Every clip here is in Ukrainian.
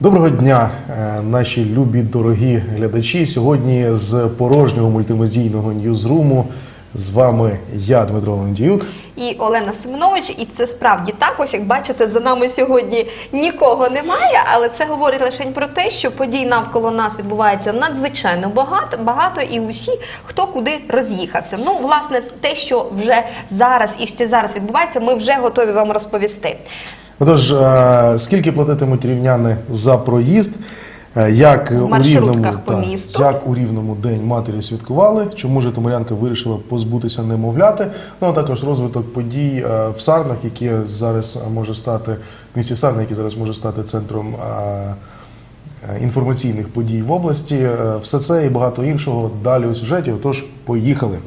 Доброго дня, е, наші любі дорогі глядачі. Сьогодні з порожнього мультимедійного ньюзруму з вами я, Дмитро Лендіюк. і Олена Семенович, і це справді так. Ось як бачите, за нами сьогодні нікого немає, але це говорить лише про те, що подій навколо нас відбувається надзвичайно багато, багато і усі, хто куди роз'їхався. Ну, власне, те, що вже зараз і ще зараз відбувається, ми вже готові вам розповісти. Отож, е, скільки платитимуть рівняни за проїзд? Е, Як у рівному та, як у рівному день матері святкували? Чому Житомирянка вирішила позбутися немовляти? Ну а також розвиток подій е, в Сарнах, які зараз може стати в місті Сарни, які зараз може стати центром. Інформаційних подій в області, все це і багато іншого далі у сюжеті. Отож, поїхали.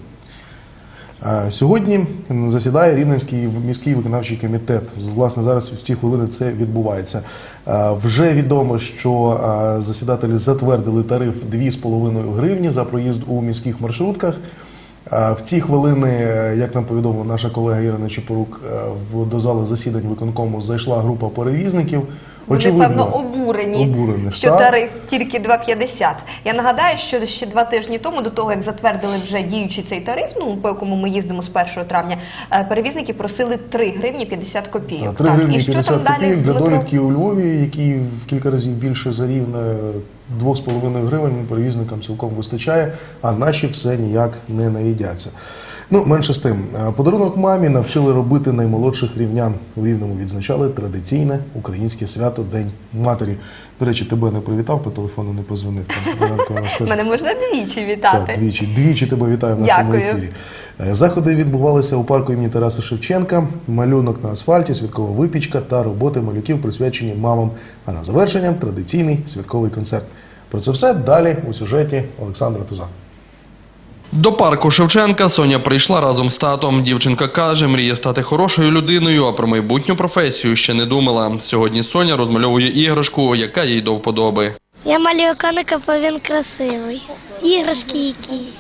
Сьогодні засідає Рівненський міський виконавчий комітет. Власне, зараз в ці хвилини це відбувається. Вже відомо, що засідателі затвердили тариф 2,5 гривні за проїзд у міських маршрутках. В ці хвилини, як нам повідомила наша колега Ірина Чепорук, до зали засідань виконкому зайшла група перевізників. Вони певно обурені, обурені що так. тариф тільки 2,50. Я нагадаю, що ще два тижні тому, до того як затвердили вже діючий цей тариф, ну по якому ми їздимо з 1 травня, е, перевізники просили 3 гривні 50 копійок. 3 гривні і що 50 там далі копійок для Дмитро? довідки у Львові, які в кілька разів більше за рівне 2,5 гривень перевізникам цілком вистачає, а наші все ніяк не наїдяться. Ну, менше з тим, Е, подарунок мамі навчили робити наймолодших рівнян. У Рівному відзначали традиційне українське свято День матері. До речі, тебе не привітав, по телефону не позвонив. Теж Мене можна двічі вітати. так, двічі. Двічі тебе вітаю в нашому Дякую. ефірі. Е, Заходи відбувалися у парку імені Тараса Шевченка. Малюнок на асфальті, святкова випічка та роботи малюків присвячені мамам. А на завершення традиційний святковий концерт. Про це все далі у сюжеті Олександра Туза. До парку Шевченка Соня прийшла разом з татом. Дівчинка каже, мріє стати хорошою людиною, а про майбутню професію ще не думала. Сьогодні Соня розмальовує іграшку, яка їй до вподоби. Я малюю коника, бо він красивий. Іграшки якісь.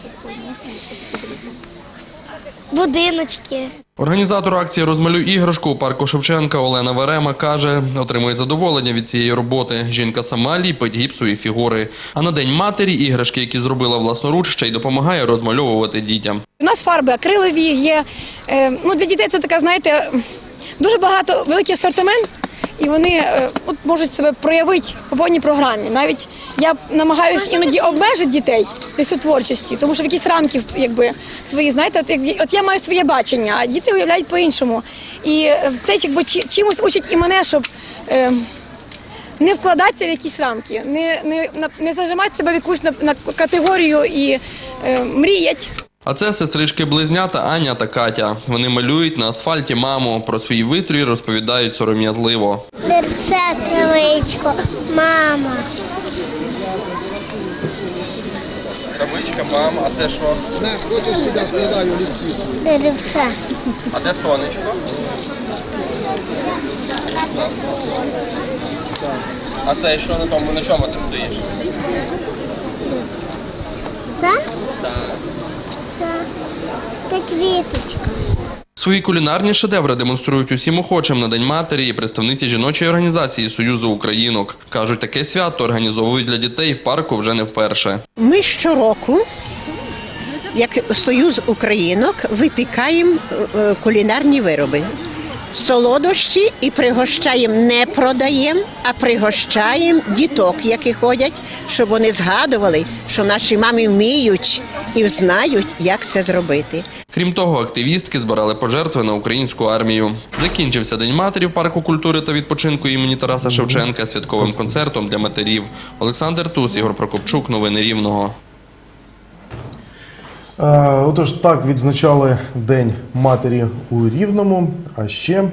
Будиночки. Організатор акції Розмалюй іграшку у парку Шевченка Олена Верема каже, отримує задоволення від цієї роботи. Жінка сама ліпить гіпсові фігури. А на день матері іграшки, які зробила власноруч, ще й допомагає розмальовувати дітям. У нас фарби акрилові є. Е, ну, для дітей це така, знаєте, дуже багато великий асортимент, і вони е, от, можуть себе проявити по повній програмі. Навіть я намагаюся іноді обмежити дітей десь у творчості, тому що в якісь рамки якби, свої, знаєте, от, як, от я маю своє бачення, а діти уявляють по-іншому. І е, це якби, чи- чимось учить і мене, щоб. Е, не вкладатися в якісь рамки, не, не, не зажимати себе в якусь на, на категорію і е, мріять. А це сестрички-близнята Аня та Катя. Вони малюють на асфальті маму. Про свій витрій розповідають сором'язливо. Дерце травичко, мама. Кавичка, мама, а це що? Деревце. А де сонечко? А це що на тому, на чому ти стоїш? Це? Так. Це квіточка. Свої кулінарні шедеври демонструють усім охочим на День матері і представниці жіночої організації Союзу Українок. Кажуть, таке свято організовують для дітей в парку вже не вперше. Ми щороку, як Союз Українок, випікаємо е, кулінарні вироби. Солодощі і пригощаємо, не продаємо, а пригощаємо діток, які ходять, щоб вони згадували, що наші мами вміють і знають, як це зробити. Крім того, активістки збирали пожертви на українську армію. Закінчився День матері в парку культури та відпочинку імені Тараса Шевченка святковим концертом для матерів. Олександр Тус, Ігор Прокопчук, новини Рівного. Е, Отож, так відзначали День матері у Рівному, а ще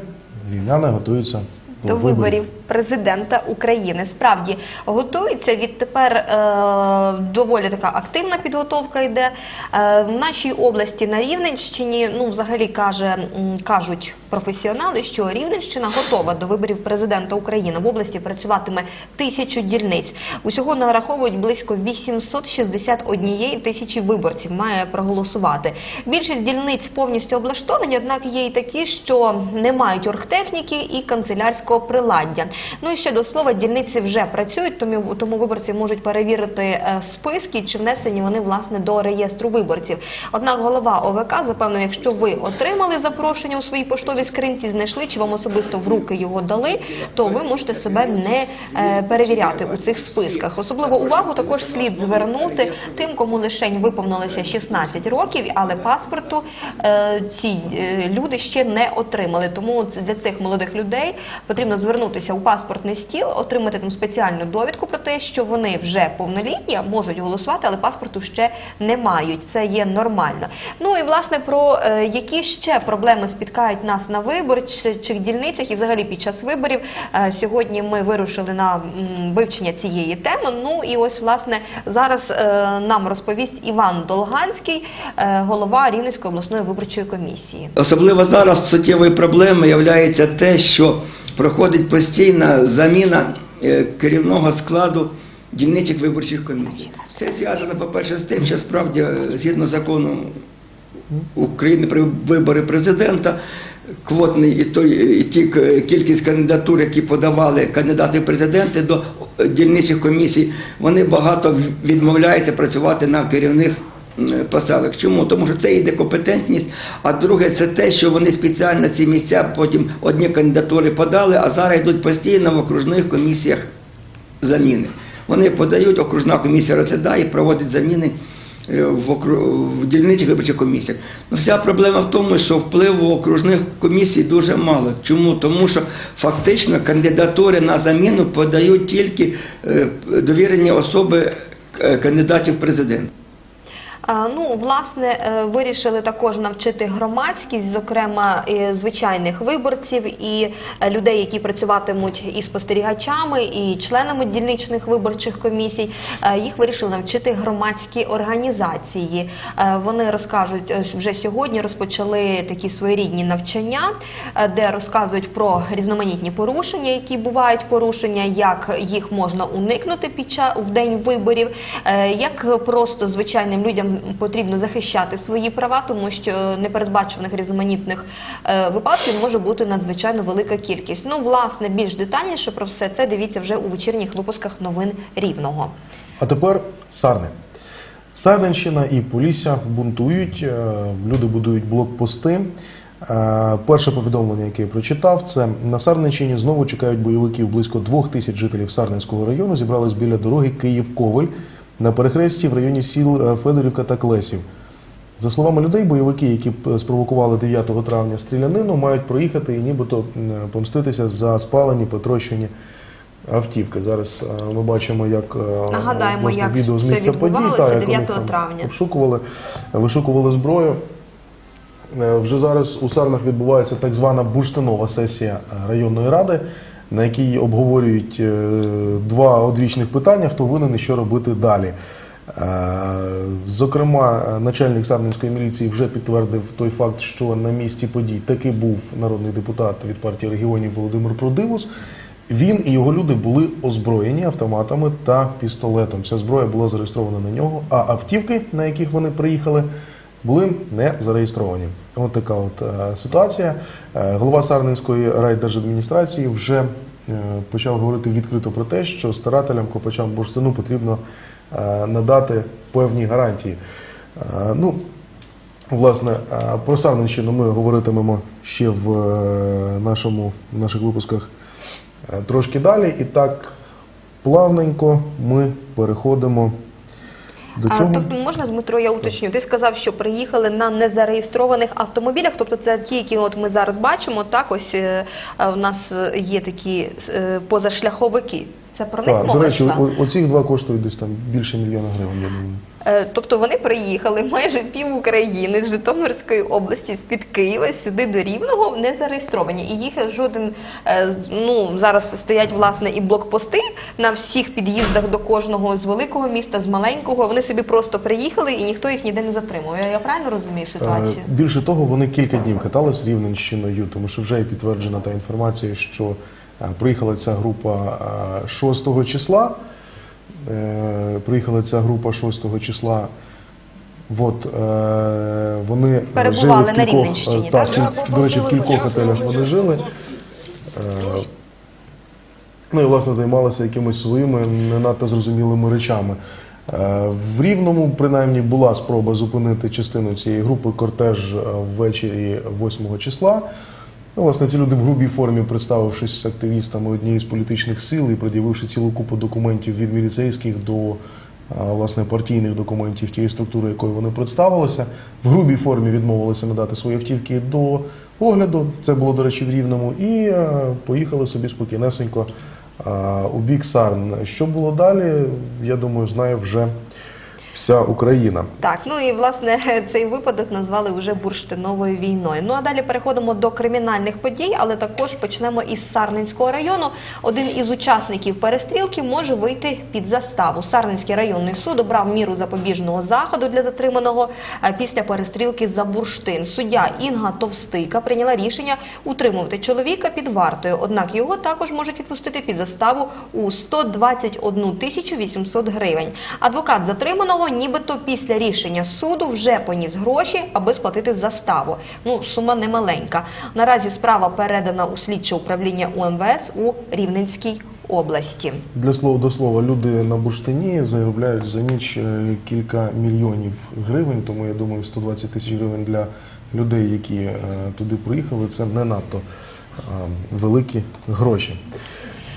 рівняни готуються до, до виборів президента України. Справді готується відтепер е, доволі така активна підготовка йде. Е, в нашій області на Рівненщині, ну взагалі каже, кажуть професіонали, що Рівненщина готова до виборів президента України. В області працюватиме тисячу дільниць. Усього нараховують близько 861 тисячі виборців. Має проголосувати. Більшість дільниць повністю облаштовані, однак є і такі, що не мають оргтехніки і канцелярського приладдя. Ну і ще до слова, дільниці вже працюють, тому, виборці можуть перевірити е, списки, чи внесені вони власне до реєстру виборців. Однак голова ОВК запевнив, якщо ви отримали запрошення у своїй поштовій скринці, знайшли чи вам особисто в руки його дали, то ви можете себе не е, перевіряти у цих списках. Особливо увагу також слід звернути тим, кому лишень виповнилося 16 років, але паспорту е, ці люди ще не отримали. Тому для цих молодих людей потрібно звернутися у паспортний стіл, отримати там спеціальну довідку про те, що вони вже повнолітні, можуть голосувати, але паспорту ще не мають. Це є нормально. Ну і власне про е, які ще проблеми спіткають нас на виборчих дільницях і взагалі під час виборів. Е, сьогодні ми вирушили на вивчення цієї теми. Ну і ось власне зараз е, нам розповість Іван Долганський, голова Рівненської обласної виборчої комісії. Особливо зараз суттєвою проблемою є те, що проходить постійна заміна е, керівного складу дільничих виборчих комісій. Це зв'язано, по-перше, з тим, що справді е, згідно закону України про вибори президента. Квотний і той і ті кількість кандидатур, які подавали кандидати в президенти до е, дільничих комісій, вони багато відмовляються працювати на керівних м. Чому? Тому що це йде компетентність. А друге, це те, що вони спеціально ці місця потім одні кандидатури подали, а зараз йдуть постійно в окружних комісіях заміни. Вони подають, окружна комісія розглядає, проводить заміни е, в, окру... в дільничих виборчих комісіях. Ну, вся проблема в тому, що впливу окружних комісій дуже мало. Чому? Тому що фактично кандидатури на заміну подають тільки е, довірені особи е, кандидатів в президенти. А, Ну, власне, е, вирішили також навчити громадськість, зокрема е, звичайних виборців і е, людей, які працюватимуть і спостерігачами, і членами дільничних виборчих комісій. Е, Їх вирішили навчити громадські організації. Е, Вони розкажуть е, вже сьогодні. Розпочали такі своєрідні навчання, е, де розказують про різноманітні порушення, які бувають порушення, як їх можна уникнути під час в день виборів, е, як просто звичайним людям потрібно захищати свої права, тому що непередбачуваних різноманітних е, випадків може бути надзвичайно велика кількість. Ну, власне, більш детальніше про все це дивіться вже у вечірніх випусках новин Рівного. А тепер Сарни. Сардинщина і Полісся бунтують, е, люди будують блокпости. Е, Перше повідомлення, яке я прочитав, це на Сарненщині знову чекають бойовиків. Близько двох тисяч жителів Сарненського району зібрались біля дороги Київ-Ковель на перехресті в районі сіл е, Федорівка та Клесів. За словами людей, бойовики, які спровокували 9 травня стрілянину, мають проїхати і нібито помститися за спалені, потрощені автівки. Зараз е, ми бачимо, як е, Нагадаємо, власне, як відео з місця подій, та, як вони 9 там травня. обшукували, вишукували зброю. Е, Вже зараз у Сарнах відбувається так звана бурштинова сесія е, районної ради, на якій обговорюють е, два одвічних питання: хто винен і що робити далі. Е, Зокрема, начальник Сарненської міліції вже підтвердив той факт, що на місці подій таки був народний депутат від партії регіонів Володимир Продивус. Він і його люди були озброєні автоматами та пістолетом. Вся зброя була зареєстрована на нього, а автівки, на яких вони приїхали, були не зареєстровані. От така от е, ситуація. Е, голова Сарненської райдержадміністрації вже е, почав говорити відкрито про те, що старателям копачам бурштину потрібно надати певні гарантії. Ну, Власне, про Сарненщину ми говоритимемо ще в нашому, в наших випусках трошки далі. І так плавненько ми переходимо до чого? тобто, можна, Дмитро, я уточню. Ти сказав, що приїхали на незареєстрованих автомобілях, тобто це ті, які от ми зараз бачимо. Так, ось е, е, в нас е, є такі е, позашляховики. Це про них Так, мова до речі, йшла? о- оці два коштують десь там більше мільйона гривень, я думаю. Е, Тобто вони приїхали майже пів України з Житомирської області з-під Києва сюди до Рівного не зареєстровані. І їх жоден е, ну зараз стоять власне і блокпости на всіх під'їздах до кожного з великого міста, з маленького. Вони собі просто приїхали і ніхто їх ніде не затримує. Я, правильно розумію ситуацію? Е, Більше того, вони кілька днів катались Рівненщиною, тому що вже є підтверджена та інформація, що приїхала ця група е, 6 числа. Е, Приїхала ця група 6 числа. От, е, вони Перебували жили в на кількох, Рівненщині, е, так, так? в до речі, в кількох готелях вони жили. Е, Ну і власне займалися якимись своїми не надто зрозумілими речами. Е, В Рівному, принаймні, була спроба зупинити частину цієї групи кортеж е, ввечері 8 числа. Ну, власне, ці люди в грубій формі, представившись активістами однієї з політичних сил і пред'явивши цілу купу документів від міліцейських до власне партійних документів тієї структури, якою вони представилися, в грубій формі відмовилися надати свої автівки до огляду. Це було, до речі, в Рівному, і поїхали собі спокійнесенько у бік Сарн. Що було далі, я думаю, знає вже вся Україна. Так, ну і власне цей випадок назвали вже бурштиновою війною. Ну а далі переходимо до кримінальних подій, але також почнемо із Сарненського району. Один із учасників перестрілки може вийти під заставу. Сарненський районний суд обрав міру запобіжного заходу для затриманого е, після перестрілки за бурштин. Суддя Інга Товстика прийняла рішення утримувати чоловіка під вартою. Однак його також можуть відпустити під заставу у 121 тисячу 800 гривень. Адвокат затриманого, нібито після рішення суду, вже поніс гроші, аби сплатити заставу. Ну, сума немаленька. Наразі справа передана у слідче управління УМВС у Рівненській області. Для слова до слова, люди на бурштині заробляють за ніч е, кілька мільйонів гривень, тому я думаю, 120 тисяч гривень для людей, які е, туди приїхали, це не надто е, великі гроші.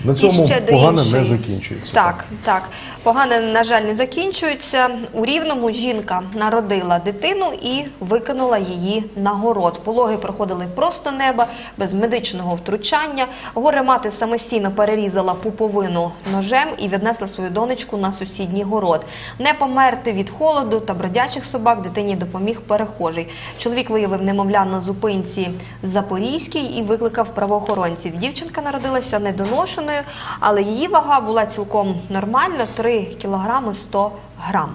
На цьому ще до погане не закінчується. Так, так. Погане, на жаль, не закінчується. У Рівному жінка народила дитину і викинула її на город. Пологи проходили просто неба, без медичного втручання. Горе мати самостійно перерізала пуповину ножем і віднесла свою донечку на сусідній город. Не померти від холоду та бродячих собак дитині допоміг перехожий. Чоловік виявив немовля на зупинці Запорізькій і викликав правоохоронців. Дівчинка народилася недоношеною, але її вага була цілком нормальна 3 кілограми 100 грам.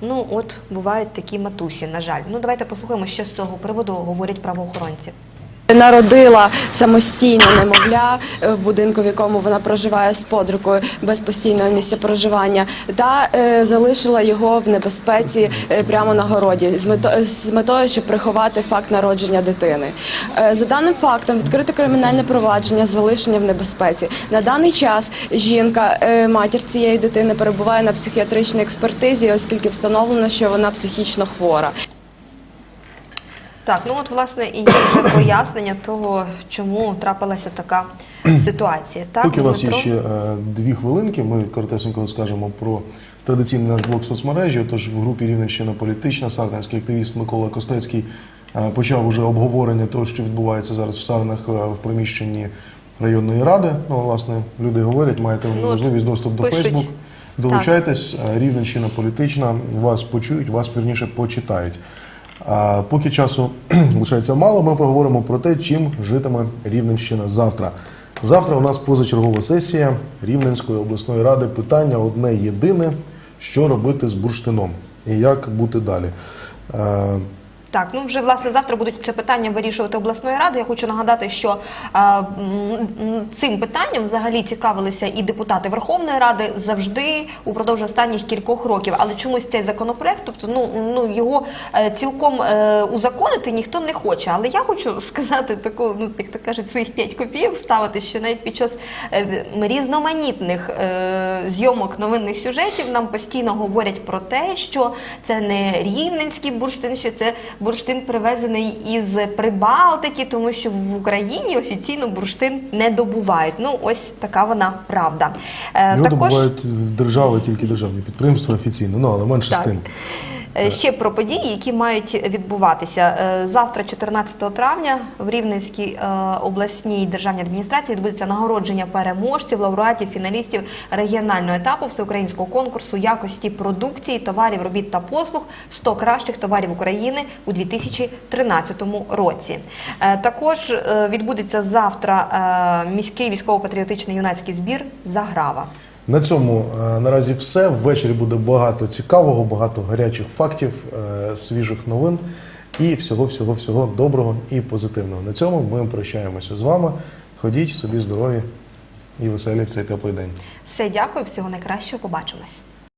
Ну от бувають такі матусі, на жаль. Ну давайте послухаємо, що з цього приводу говорять правоохоронці. Народила самостійно немовля е, в будинку, в якому вона проживає з подругою без постійного місця проживання, та е, залишила його в небезпеці е, прямо на городі з метою, з метою, щоб приховати факт народження дитини. Е, за даним фактом відкрито кримінальне провадження залишення в небезпеці. На даний час жінка, е, матір цієї дитини, перебуває на психіатричній експертизі, оскільки встановлено, що вона психічно хвора. Так, ну от власне і є вже пояснення того, чому трапилася така ситуація. Так, Поки у нас є Дмитро? ще е, дві хвилинки, ми коротесенько скажемо про традиційний наш блок соцмережі. Тож в групі Рівненщина політична сарненський активіст Микола Костецький е, почав уже обговорення того, що відбувається зараз в Сарнах е, в приміщенні районної ради. Ну, власне, люди говорять, маєте Ну, можливість доступ до пишуть. Фейсбук. Долучайтесь, е, Рівненщина політична, вас почують, вас вірніше почитають. А поки часу лишається мало, ми проговоримо про те, чим житиме Рівненщина завтра. Завтра у нас позачергова сесія Рівненської обласної ради. Питання одне єдине: що робити з бурштином і як бути далі. Так, ну вже власне завтра будуть це питання вирішувати обласної ради. Я хочу нагадати, що а, цим питанням взагалі цікавилися і депутати Верховної Ради завжди упродовж останніх кількох років. Але чомусь цей законопроект, тобто ну, ну його е, цілком е, узаконити ніхто не хоче. Але я хочу сказати таку, ну як то кажуть, своїх п'ять копійок ставити, що навіть під час е, різноманітних е, зйомок новинних сюжетів нам постійно говорять про те, що це не рівненський бурштин, що це бурштин привезений із Прибалтики, тому що в Україні офіційно бурштин не добувають. Ну ось така вона правда. Його Також... добувають в держави тільки державні підприємства офіційно, ну але менше з тим. Е, Ще про події, які мають відбуватися Е, завтра, 14 травня, в Рівненській е, обласній державній адміністрації відбудеться нагородження переможців, лауреатів, фіналістів регіонального етапу всеукраїнського конкурсу якості продукції, товарів, робіт та послуг 100 кращих товарів України у 2013 році. Також відбудеться завтра міський військово-патріотичний юнацький збір Заграва. На цьому е, наразі все. Ввечері буде багато цікавого, багато гарячих фактів, е, свіжих новин і всього, всього, всього доброго і позитивного. На цьому ми прощаємося з вами. Ходіть собі здорові і веселі в цей теплий день. Все, дякую, всього найкращого. Побачимось.